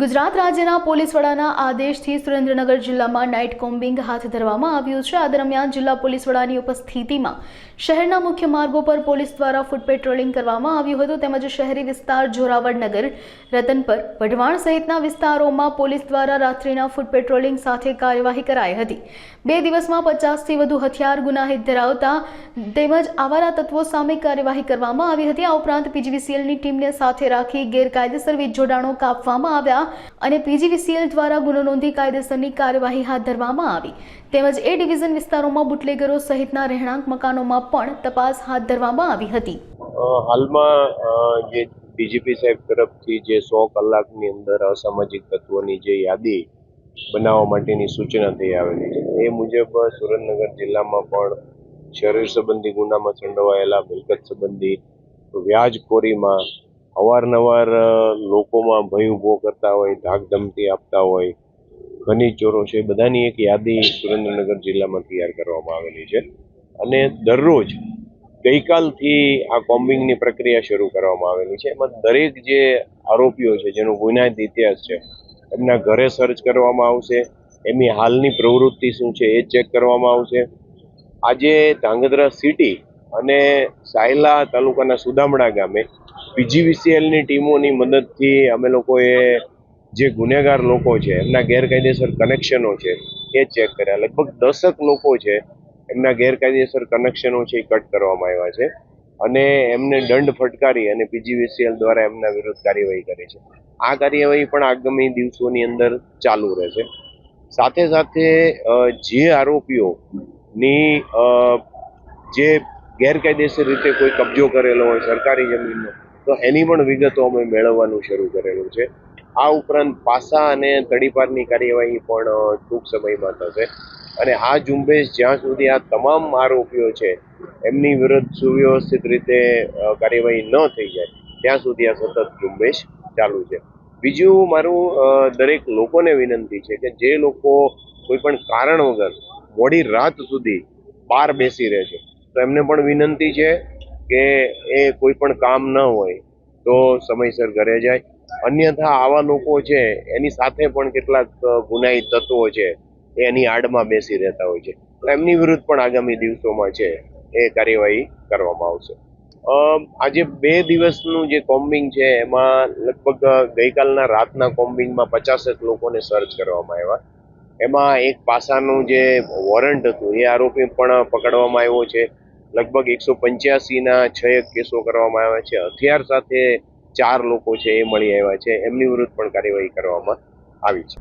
ગુજરાત રાજ્યના પોલીસ વડાના આદેશથી સુરેન્દ્રનગર જિલ્લામાં night combing હાથ ધરવામાં આવ્યું છે. આ દરમિયાન જિલ્લા પોલીસ વડાની ઉપસ્થિતિમાં શહેરના મુખ્ય માર્ગો પર પોલીસ દ્વારા ફૂટ પેટ્રોલિંગ કરવામાં આવ્યું હતું. તેમજ શહેરી વિસ્તાર જોરાવડનગર રતનપર વઢવાણ સહિતના વિસ્તારોમાં પોલીસ દ્વારા રાત્રિના ફૂટ પેટ્રોલિંગ સાથે કાર્યવાહી કરાઈ હતી. બે દિવસમાં પચાસથી વધુ હથિયાર ગુનાહિત ધરાવતા તેમજ આવારા તત્વો સામે કાર્યવાહી કરવામાં આવી હતી. આ ઉપરાંત પીજીવીસીએલની ટીમને સાથે રાખી ગેરકાયદેસર વીજ જોડાણો કાપવામાં આવ્યા અને પીજીવીસીએલ દ્વારા ગુનો નોંધી કાયદેસરની કાર્યવાહી હાથ ધરવામાં આવી. તેમજ એ ડિવિઝન વિસ્તારોમાં બુટલેગરો સહિતના રહેણાંક મકાનોમાં પણ તપાસ હાથ ધરવામાં આવી હતી. હાલમાં જે ડીજીપી સાહેબ તરફથી જે સો કલાકની અંદર અસામાજિક તત્વોની જે યાદી બનાવવા માટેની સૂચના થઈ આવેલી છે. એ મુજબ સુરેન્દ્રનગર જિલ્લામાં પણ શરીર સંબંધી ગુનામાં સંડોવાયેલા મિલકત સંબંધી વ્યાજખોરીમાં અવારનવાર લોકોમાં ભય ઊભો કરતા હોય ધાક ધમકી આપતા હોય ખનીજ ચોરો છે, બધાની એક યાદી સુરેન્દ્રનગર જિલ્લામાં તૈયાર કરવામાં આવેલી છે. અને દરરોજ ગઈકાલથી આ કોમ્બિંગની પ્રક્રિયા શરૂ કરવામાં આવેલી છે. એમાં દરેક જે આરોપીઓ છે, જેનો ગુનાહિત ઇતિહાસ છે, એમના ઘરે સર્ચ કરવામાં આવશે, એમની હાલની પ્રવૃત્તિ શું છે એ ચેક કરવામાં આવશે. આજે ધાંગધ્રા સિટી અને સાયલા તાલુકાના સુદામડા ગામે પીજીવીસીએલની ટીમોની મદદથી અમે લોકોએ જે ગુનેગાર લોકો છે, એમના ગેરકાયદેસર કનેક્શનો છે, એ ચેક કર્યા. લગભગ દસક લોકો છે, એમના ગેરકાયદેસર કનેક્શનો છે, એ કટ કરવામાં આવ્યા છે. અને એમને દંડ ફટકારી અને પીજીવીસીએલ દ્વારા એમના વિરુદ્ધ કાર્યવાહી કરી છે. આ કાર્યવાહી પણ આગામી દિવસોની અંદર ચાલુ રહેશે. સાથે સાથે જે આરોપીઓની જે ગેરકાયદેસર રીતે કોઈ કબજો કરેલો હોય, સરકારી જમીનનો તો એની પણ વિગતો અમે મેળવવાનું શરૂ કરેલું છે. આ ઉપરાંત પાસા અને તડીપારની કાર્યવાહી પણ ટૂંક સમયમાં થશે. અને આ ઝુંબેશ જ્યાં સુધી આ તમામ આરોપીઓ છે, એમની વિરુદ્ધ સુવ્યવસ્થિત રીતે કાર્યવાહી ન થઈ જાય, ત્યાં સુધી આ સતત ઝુંબેશ ચાલુ છે. બીજું મારું દરેક લોકોને વિનંતી છે કે જે લોકો કોઈ પણ કારણ વગર મોડી રાત સુધી બહાર બેસી રહે છે, તો એમને પણ વિનંતી છે કે એ કોઈ પણ કામ ન હોય તો સમયસર ઘરે જાય. અન્યથા આવા લોકો છે, એની સાથે પણ કેટલાક ગુનાહિત તત્વો છે, એ એની આડમાં બેસી રહેતા હોય છે. એમની વિરુદ્ધ પણ આગામી દિવસોમાં છે, એ કાર્યવાહી કરવામાં આવશે. આજે બે દિવસનું જે કોમ્બિંગ છે, એમાં લગભગ ગઈકાલના રાતના કોમ્બિંગમાં પચાસેક લોકોને સર્ચ કરવામાં આવ્યા. એમાં એક પાસાનું જે વોરંટ હતું, એ આરોપી પણ પકડવામાં આવ્યો છે. લગભગ એકસો પંચ્યાસીના છ કેસો કરવામાં આવ્યા છે. હથિયાર સાથે ચાર લોકો છે એ મળી આવ્યા છે. એમની વિરુદ્ધ પણ કાર્યવાહી કરવામાં આવી છે.